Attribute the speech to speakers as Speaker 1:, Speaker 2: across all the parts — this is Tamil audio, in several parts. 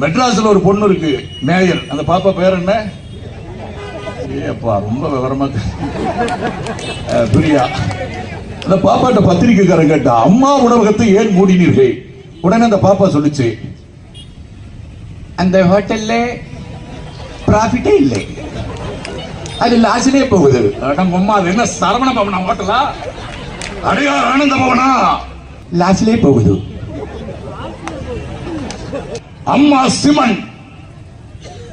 Speaker 1: மெட்ராஸில் மெட்ராஸ்ல ஒரு பொண்ணு இருக்கு மேயர். அந்த பாப்பா பேர் என்ன? ஏப்பா ரொம்ப விவரமா பிரியா. அந்த பாப்பாட்ட பத்திரிக்கைக்காரன் கேட்டா அம்மா உணவகத்தை ஏன் மூடினீர்கள்? உடனே அந்த பாப்பா சொல்லிச்சு அந்த ஹோட்டல்ல ப்ராஃபிட்டே இல்லை. அது லாஸ்லயே போகுது. அடம் அம்மா அது என்ன சரவண பவனா ஹோட்டலா? அடையார் ஆனந்த பவனா? லாஸ்லயே போகுது. அம்மா சிமன்.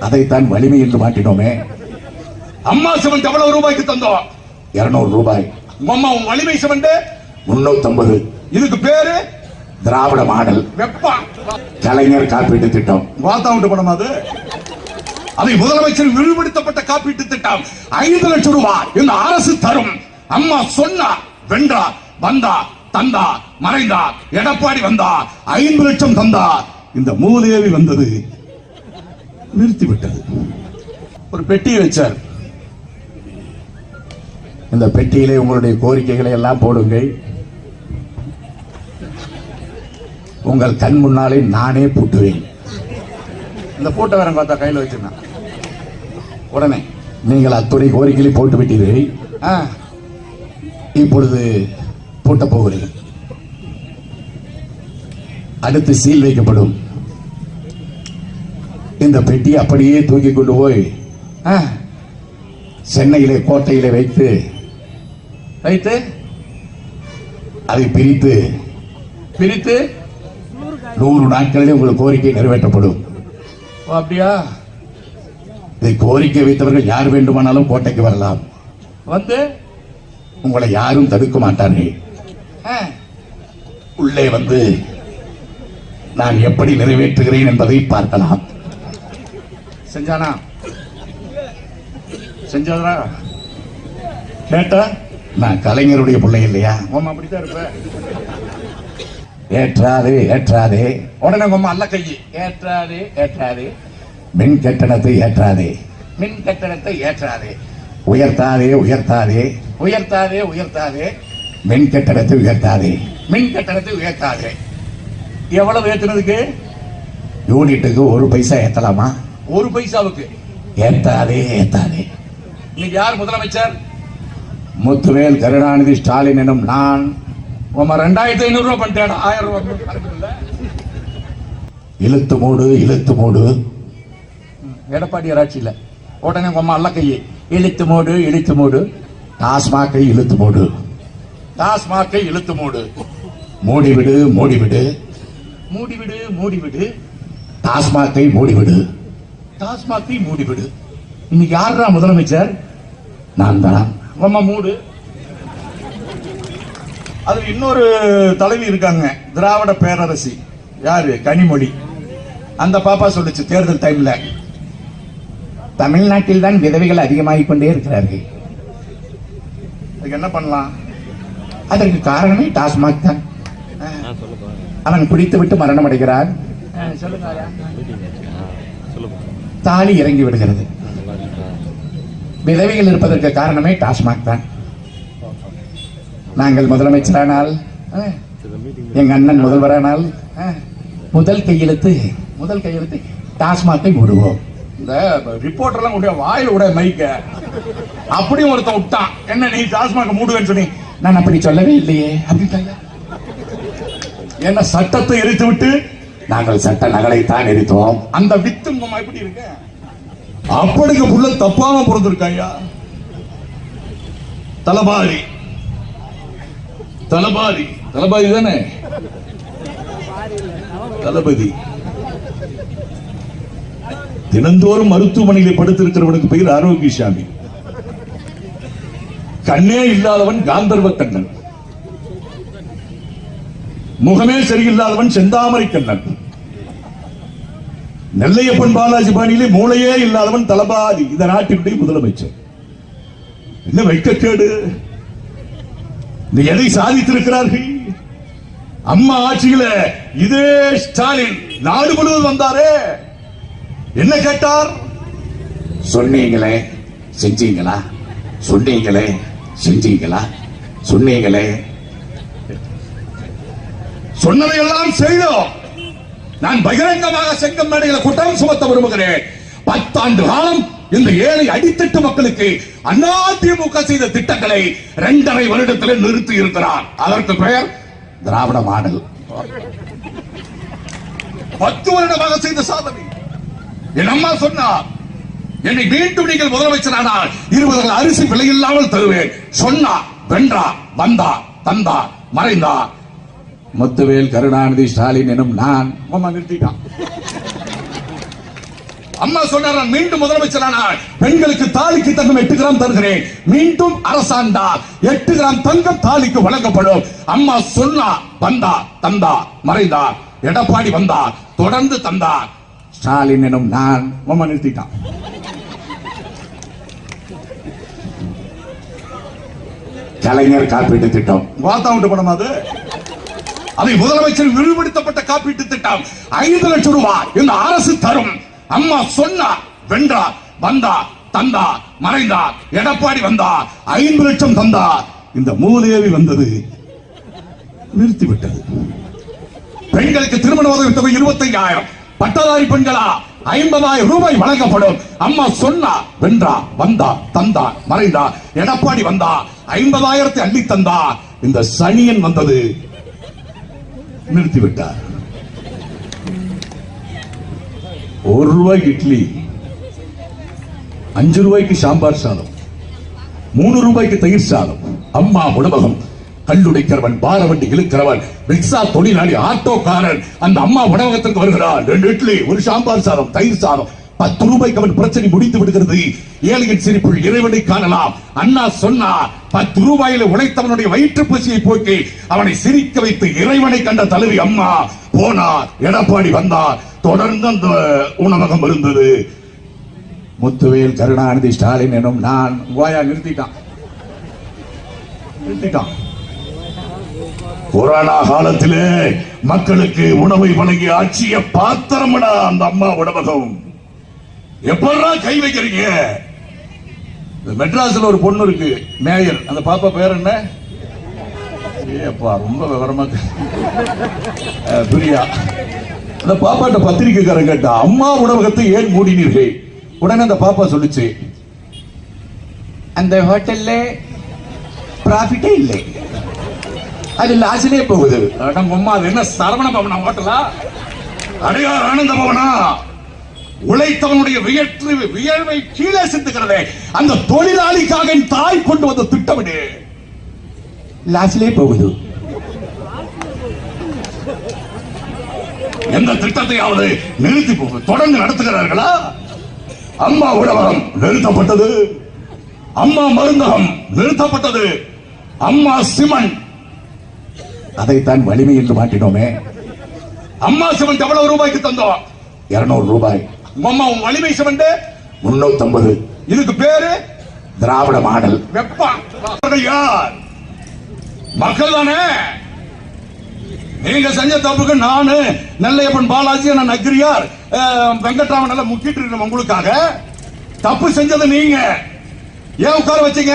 Speaker 1: அதைத்தான் வலிமை என்று மாட்டினோமே. அம்மா சிமெண்ட் எவ்வளவு ரூபாய்க்கு தந்தோம்? இருநூறு ரூபாய். அம்மா உன் வலிமை சிமெண்ட் முன்னூத்தி இதுக்கு பேரு? திராவிட மாடல். வெப்பா கலைஞர் காப்பீட்டு திட்டம். வாத்தா விட்டு பணம் அது? அதை முதலமைச்சர் விரிவுபடுத்தப்பட்ட காப்பீட்டு திட்டம். ஐந்து லட்சம் ரூபாய் இந்த அரசு தரும். அம்மா சொன்னா வென்றா வந்தா தந்தா மறைந்தா எடப்பாடி வந்தா ஐந்து லட்சம் தந்தா. இந்த மூதேவி வந்தது நிறுத்திவிட்டது. ஒரு பெட்டியை வச்சார். இந்த பெட்டியிலே உங்களுடைய கோரிக்கைகளை எல்லாம் போடுங்கள். உங்கள் கண் முன்னாலே நானே பூட்டுவேன். இந்த போட்டோ வேற பார்த்தா கையில் வச்சிருந்தேன். உடனே. நீங்கள் அத்துறை கோரிக்கைகளை போட்டு விட்டீர்கள் இப்பொழுது பூட்ட போகிறீர்கள் அடுத்து சீல் வைக்கப்படும். இந்த பெட்டி அப்படியே தூக்கி கொண்டு போய் சென்னையிலே கோட்டையிலே வைத்து வைத்து அதை பிரித்து பிரித்து நூறு நாட்களிலே உங்கள் கோரிக்கை நிறைவேற்றப்படும். அப்படியா? இதை கோரிக்கை வைத்தவர்கள் யார் வேண்டுமானாலும் கோட்டைக்கு வரலாம். வந்து உங்களை யாரும் தடுக்க மாட்டார்கள். உள்ளே வந்து நான் எப்படி நிறைவேற்றுகிறேன் என்பதை பார்க்கலாம். செஞ்சானா? செஞ்சதா கேட்டா? நான் கலைஞருடைய பிள்ளை இல்லையா? உமா அப்படித்தான் இருப்ப. ஏற்றாது ஏற்றாதே. உடனே உங்க அல்ல கையி ஏற்றாது ஏற்றாது. மின் கட்டணத்தை ஏற்றாதே. மின் கட்டணத்தை ஏற்றாது. உயர்த்தாதே உயர்த்தாதே. உயர்த்தாதே உயர்த்தாதே. மின் கட்டணத்தை உயர்த்தாதே. மின் கட்டணத்தை உயர்த்தாதே. எவ்வளவு ஏற்றுனதுக்கு யூனிட்டுக்கு ஒரு பைசா ஏத்தலாமா? ஒரு பைசாவுக்கு. ஏத்தாதே ஏத்தாதே. இன்னைக்கு யார் முதலமைச்சர்? முத்துவேல் கருணாநிதி ஸ்டாலின் எனும் நான். உம ரெண்டாயிரத்தி ஐநூறு ரூபாய் பண்ணிட்டேன் ஆயிரம் ரூபாய். இழுத்து மூடு இழுத்து மூடு. எடப்பாடி ஆட்சியில் உடனே உங்க அம்மா அல்ல கையை. இழுத்து மூடு இழுத்து மூடு. டாஸ்மாக்கை இழுத்து மூடு. டாஸ்மாக்கை இழுத்து மூடு. மூடிவிடு மூடிவிடு. மூடிவிடு மூடிவிடு. டாஸ்மாக்கை மூடிவிடு. டாஸ்மாக்கை மூடிவிடு இன்னைக்கு யாருடா முதலமைச்சர்? நான் தான் அம்மா மூடு. அதுல இன்னொரு தலைவி இருக்காங்க. திராவிட பேரரசி. யாரு? கனிமொழி. அந்த பாப்பா சொல்லுச்சு தேர்தல் டைம்ல தமிழ்நாட்டில் தான் விதவைகள் அதிகமாகிக் கொண்டே இருக்கிறார்கள். அதுக்கு என்ன பண்ணலாம்? அதற்கு காரணமே டாஸ்மாக் தான். அவன் குடித்து விட்டு மரணம் அடைகிறான். தாலி இறங்கி விடுகிறது. விதவைகள் இருப்பதற்கு காரணமே டாஸ்மாக் தான். நாங்கள் முதலமைச்சரானால் எங்க அண்ணன் முதல்வரானால் முதல் கையெழுத்து முதல் கையெழுத்து டாஸ்மாக்கை மூடுவோம் இந்த ரிப்போர்ட்டர்லாம் உடைய வாயில் உடைய மைக்க. அப்படியும் ஒருத்தன் விட்டான். என்ன நீ டாஸ்மாக மூடுவேன்னு சொன்னி? நான் அப்படி சொல்லவே இல்லையே. அப்படின்ட்டாங்க என்ன சட்டத்தை எரித்து விட்டு நாங்கள் சட்ட நகலை தான் எரித்தோம். அந்த வித்து எப்படி இருக்கு? அப்படிங்க புள்ள தப்பாம பிறந்திருக்காயா தலபாரி. தலபாரி. தலபாரி தானே? தளபதி. தினந்தோறும் மருத்துவமனையிலே படுத்திருக்கிறவனுக்கு பெயர் ஆரோக்கியசாமி. கண்ணே இல்லாதவன் காந்தர்வ கண்ணன். முகமே சரியில்லாதவன் செந்தாமரை கண்ணன். நெல்லையப்பன் பாலாஜி பாணியிலே மூளையே இல்லாதவன் தலபாதி இந்த நாட்டினுடைய முதலமைச்சர். என்ன வைக்கக்கேடு? இந்த எதை சாதித்திருக்கிறார்கள்? அம்மா ஆட்சியில இதே ஸ்டாலின் நாடு முழுவதும் வந்தாரே. என்ன கேட்டார்? சொன்னீங்களே செஞ்சீங்களா? சொன்னீங்களே செஞ்சீங்களா? சொன்னீங்களே. சொன்னதையெல்லாம் செய்தோம். நான் பகிரங்கமாக செங்கம் மேடையில் குற்றம் சுமத்த விரும்புகிறேன். பத்தாண்டு காலம் இந்த ஏழை அடித்தட்டு மக்களுக்கு அதிமுக செய்த திட்டங்களை இரண்டரை வருடத்தில் நிறுத்தி இருக்கிறார். அதற்கு பெயர் திராவிட மாடல். பத்து வருடமாக செய்த சாதனை. என் அம்மா சொன்னார் என்னை மீண்டும் நீங்கள் முதலமைச்சரானால் இருபது அரிசி விலை இல்லாமல் தருவேன். சொன்னா வென்றா வந்தா தந்தா மறைந்தா முத்துவேல் கருணாநிதி ஸ்டாலின் எனும் நான். அம்மா நிறுத்திட்டான். அம்மா சொன்னார் மீண்டும் முதலமைச்சரானால் பெண்களுக்கு தாலிக்கு தங்கம் எட்டு கிராம் தருகிறேன். மீண்டும் அரசாண்டால் எட்டு கிராம் தங்கம் தாலிக்கு வழங்கப்படும். அம்மா சொன்னா வந்தா தந்தா மறைந்தா எடப்பாடி வந்தா தொடர்ந்து தந்தார் ஸ்டாலின் எனும் நான். அம்மா நிறுத்திட்டான். கலைஞர் காப்பீட்டு திட்டம். வாத்தா விட்டு படம் அது? அதை முதலமைச்சர் விரிவுபடுத்தப்பட்ட காப்பீட்டு திட்டம். ஐந்து லட்சம் ரூபாய் இந்த அரசு தரும். அம்மா சொன்னா வென்றா வந்தா தந்தா மறைந்தா எடப்பாடி வந்தா ஐந்து லட்சம் தந்தா. இந்த மூதேவி வந்தது நிறுத்திவிட்டது. பெண்களுக்கு திருமண உதவி தொகை இருபத்தையாயிரம். பட்டதாரி பெண்களா ஐம்பதாயிரம் ரூபாய் வழங்கப்படும். அம்மா சொன்னா வென்றா வந்தா தந்தா மறைந்தா எடப்பாடி வந்தா ஐம்பதாயிரத்தை அள்ளி தந்தா. இந்த சனியன் வந்தது நிறுத்திவிட்டார். ஒரு ரூபாய்க்கு இட்லி அஞ்சு ரூபாய்க்கு சாம்பார் சாதம் மூணு ரூபாய்க்கு தயிர் சாதம் அம்மா உணவகம் கல்லுடைக்கிறவன் பார வண்டி இழுக்கிறவன் ரிக்ஷா தொழிலாளி ஆட்டோக்காரன் அந்த அம்மா உணவகத்திற்கு வருகிறான் ரெண்டு இட்லி ஒரு சாம்பார் சாதம் தயிர் சாதம். பத்து ரூபாய்க்கு அவன் பிரச்சனை முடித்து விடுகிறது. ஏழையின் சிரிப்பில் இறைவனை காணலாம். அண்ணா சொன்னா பத்து ரூபாயில உழைத்தவனுடைய வயிற்று பசியை போக்கி அவனை சிரிக்க வைத்து இறைவனை கண்ட தலைவி அம்மா போனார் எடப்பாடி வந்தார். தொடர்ந்து அந்த உணவகம் இருந்தது. முத்துவேல் கருணாநிதி ஸ்டாலின் எனும் நான் வாயா நிறுத்திட்டான். நிறுத்திட்டான். கொரோனா காலத்திலே மக்களுக்கு உணவை வழங்கிய ஆட்சிய பாத்திரமடா அந்த அம்மா உணவகம். எப்படா கை வைக்கிறீங்க? இந்த மெட்ராஸ்ல ஒரு பொண்ணு இருக்கு மேயர். அந்த பாப்பா பேர் என்ன? ஏப்பா ரொம்ப விவரமா பிரியா. அந்த பாப்பாட்ட பத்திரிகைக்காரன் கேட்டா அம்மா உணவகத்தை ஏன் மூடினீர்கள்? உடனே அந்த பாப்பா சொல்லிச்சு அந்த ஹோட்டல்ல ப்ராஃபிட்டே இல்லை. அது லாஸ்லயே போகுது. அம்மா அது என்ன சரவண பவனா ஹோட்டலா? அடையார் ஆனந்த பவனா? உழைத்தவனுடைய வியற்று வியர்வை கீழே சிந்துகிறதே அந்த தொழிலாளிக்காக என் தாய் கொண்டு வந்த திட்டமிடு லாஸ்லயே போகுது. எந்த திட்டத்தையாவது நிறுத்தி தொடர்ந்து நடத்துகிறார்களா? அம்மா உணவகம் நிறுத்தப்பட்டது. அம்மா மருந்தகம் நிறுத்தப்பட்டது. அம்மா சிமெண்ட். அதைத்தான் வலிமை என்று மாற்றினோமே. அம்மா சிமெண்ட் எவ்வளவு ரூபாய்க்கு தந்தோம்? இருநூறு ரூபாய். உன் வலிமை சிமெண்ட் முன்னூத்தி இதுக்கு பேரு? திராவிட மாடல். வெப்பம் யார்? மக்கள் தானே? நீங்க செஞ்ச தப்புக்கு நானு நெல்லையப்பன் பாலாஜி நான் அக்ரியார் வெங்கட்ராமன் எல்லாம் முக்கிட்டு இருக்கோம் உங்களுக்காக. தப்பு செஞ்சது நீங்க. ஏன் உட்கார வச்சீங்க?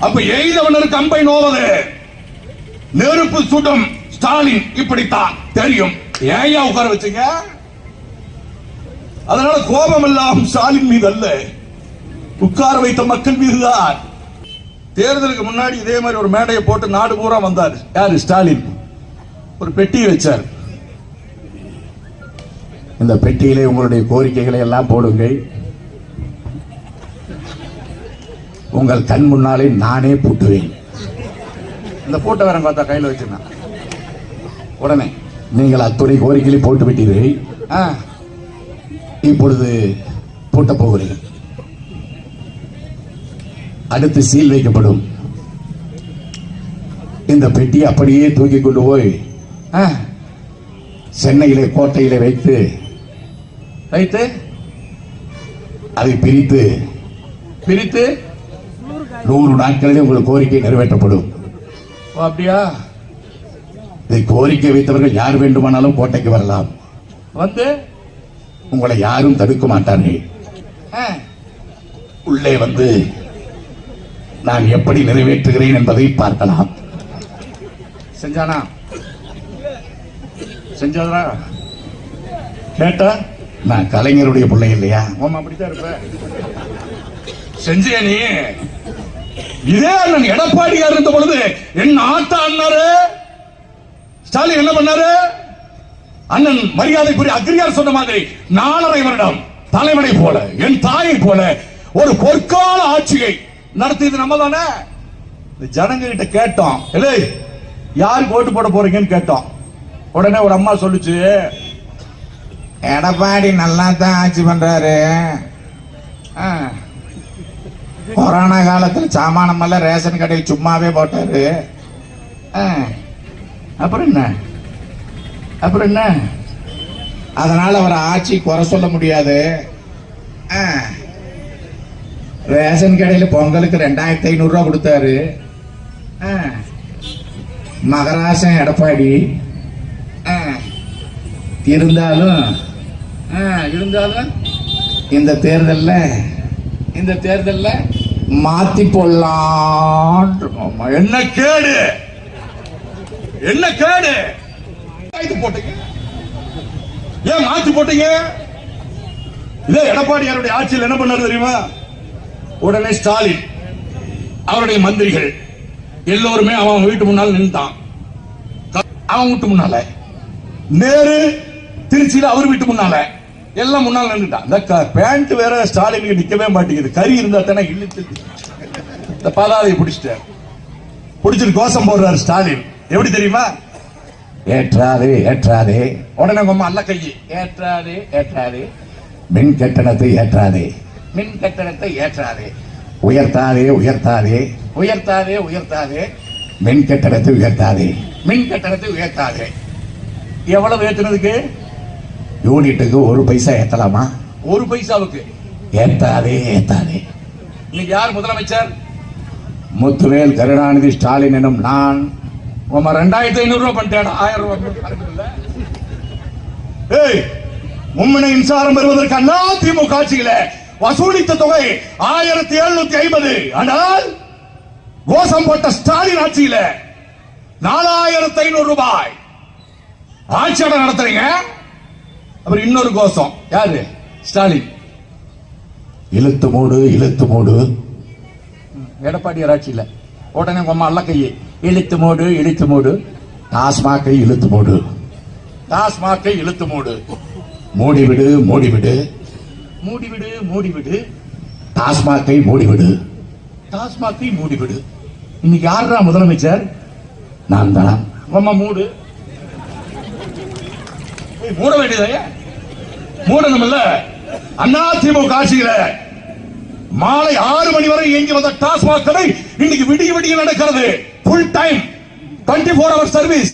Speaker 1: அப்ப எய்தவனருக்கு அம்பை நோவது. நெருப்பு சுடும் ஸ்டாலின் இப்படித்தான் தெரியும். ஏன் உட்கார வச்சீங்க? அதனால கோபம் எல்லாம் ஸ்டாலின் மீது அல்ல. உட்கார வைத்த மக்கள் மீதுதான். தேர்தலுக்கு முன்னாடி இதே மாதிரி ஒரு மேடையை போட்டு நாடு பூரா வந்தார். யாரு? ஸ்டாலின். ஒரு பெட்டியை வச்சார். இந்த பெட்டியிலே உங்களுடைய கோரிக்கைகளை எல்லாம் போடுங்கள். உங்கள் கண் முன்னாலே நானே பூட்டுவேன். இந்த போட்டோ வேற பார்த்தா கையில் வச்சிருந்தேன். உடனே. நீங்கள் அத்துணை கோரிக்கைகளை போட்டு விட்டீர்கள் ஆ, இப்பொழுது பூட்டப் போகிறீர்கள். அடுத்து சீல் வைக்கப்படும். இந்த பெட்டி அப்படியே தூக்கி கொண்டு போய் சென்னையிலே கோட்டையிலே வைத்து வைத்து அதை பிரித்து பிரித்து நூறு நாட்களிலே உங்கள் கோரிக்கை நிறைவேற்றப்படும். அப்படியா? இதை கோரிக்கை வைத்தவர்கள் யார் வேண்டுமானாலும் கோட்டைக்கு வரலாம். வந்து உங்களை யாரும் தடுக்க மாட்டார்கள். உள்ளே வந்து நான் எப்படி நிறைவேற்றுகிறேன் என்பதை பார்க்கலாம். செஞ்சானா? செஞ்சதா? கேட்டா? நான் கலைஞருடைய பிள்ளை இல்லையா? உமா அப்படித்தான் இருப்ப. செஞ்சியா நீ. இதே அண்ணன் எடப்பாடியார் இருந்த பொழுது என்ன ஆத்தா அண்ணாரு? ஸ்டாலின் என்ன பண்ணாரு? அண்ணன் மரியாதைக்குரிய அக்ரியார் சொன்ன மாதிரி நாலரை வருடம் தலைவனை போல என் தாயை போல ஒரு பொற்கால ஆட்சியை நடத்தியது நம்ம தானே இந்த ஜனங்க கிட்ட கேட்டோம். இல்லை யாருக்கு ஓட்டு போட போறீங்கன்னு கேட்டோம். உடனே ஒரு அம்மா சொல்லுச்சு எடப்பாடி நல்லா தான் ஆட்சி பண்றாரு. ஆ. கொரோனா காலத்துல சாமானம் எல்லாம் ரேஷன் கடையில் சும்மாவே போட்டாரு. ஆ. அப்புறம் என்ன? அப்புறம் என்ன? அதனால அவர் ஆட்சி குறை சொல்ல முடியாது. ஆ. ரேஷன் கடையில் பொங்கலுக்கு ரெண்டாயிரத்தி ஐநூறுரூவா கொடுத்தாரு. மகராசன் எடப்பாடி. ஆ. இருந்தாலும் ஆ, இருந்தாலும் இந்த தேர்தலில் இந்த தேர்தலில் மாத்தி போடலாம் என்ன கேடு? என்ன கேடு? இது போட்டீங்க? ஏன் மாத்தி போட்டீங்க? இதே எடப்பாடியாருடைய ஆட்சியில் என்ன பண்ணாரு தெரியுமா? உடனே ஸ்டாலின் அவருடைய மந்திரிகள் எல்லோருமே அவன் வீட்டு முன்னால் நின்றான் அவன் வீட்டு முன்னால. நேரு திருச்சியில அவர் வீட்டு முன்னால. எல்லாம் முன்னால் நின்றுட்டான் இந்த பேண்ட் வேற ஸ்டாலினுக்கு நிக்கவே மாட்டேங்குது. கறி இருந்தா தானே இழுத்து இந்த பாதாவை பிடிச்சிட்டார். பிடிச்சிட்டு கோஷம் போடுறாரு ஸ்டாலின். எப்படி தெரியுமா? ஏற்றாதே ஏற்றாதே. உடனே உங்க அல்ல கையை. ஏற்றாதே ஏற்றாதே. மின் கட்டணத்தை ஏற்றாதே. மின் கட்டணத்தை ஏற்றாதே. உயர்த்தாதே உயர்த்தாதே. உயர்த்தாதே உயர்த்தாதே. மின் கட்டணத்தை உயர்த்தாதே. மின் கட்டணத்தை உயர்த்தாதே. எவ்வளவு ஏத்துனதுக்கு? யூனிட்டுக்கு ஒரு பைசா ஏத்தலாமா? ஒரு பைசாவுக்கு. ஏத்தாதே ஏத்தாதே. இன்னைக்கு யார் முதலமைச்சர்? முத்துவேல் கருணாநிதி ஸ்டாலின் எனும் நான் உமா ரெண்டாயிரத்தி ஐநூறு ரூபாய் பண்ணிட்டேன் ஆயிரம் ரூபாய். ஏய் மும்முனை மின்சாரம் பெறுவதற்கு அண்ணா திமுக ஆட்சியில வசூலித்த தொகை ஆயிரத்தி எழுநூத்தி ஐம்பது. ஆனால் கோஷம் போட்ட ஸ்டாலின் ஆட்சியில நாலாயிரத்தி ஐநூறு ரூபாய். ஆட்சியோட நடத்துறீங்க? அப்புறம் இன்னொரு கோஷம். யாரு? ஸ்டாலின். இழுத்து மூடு இழுத்து மூடு. எடப்பாடியார் ஆட்சியில. உடனே உங்க அம்மா அல்ல கையை இழுத்து மூடு இழுத்து மூடு. டாஸ்மாக்கை இழுத்து மூடு. டாஸ்மாக்கை இழுத்து மூடு. மூடிவிடு மூடிவிடு மூடிவிடு மூடிவிடு டாஸ்மாக்கை மூடிவிடு டாஸ்மாக்கை மூடிவிடு இன்னைக்கு யாரா முதலமைச்சர்? நான் தான்? அம்மா மூடு. மூட வேண்டியதா மூடணும்ல அண்ணா திமுக ஆட்சியில மாலை ஆறு மணி வரை இயங்கி வந்த டாஸ்மாக் கடை இன்னைக்கு விடிய விடிய நடக்கிறது. full time, 24 hour service.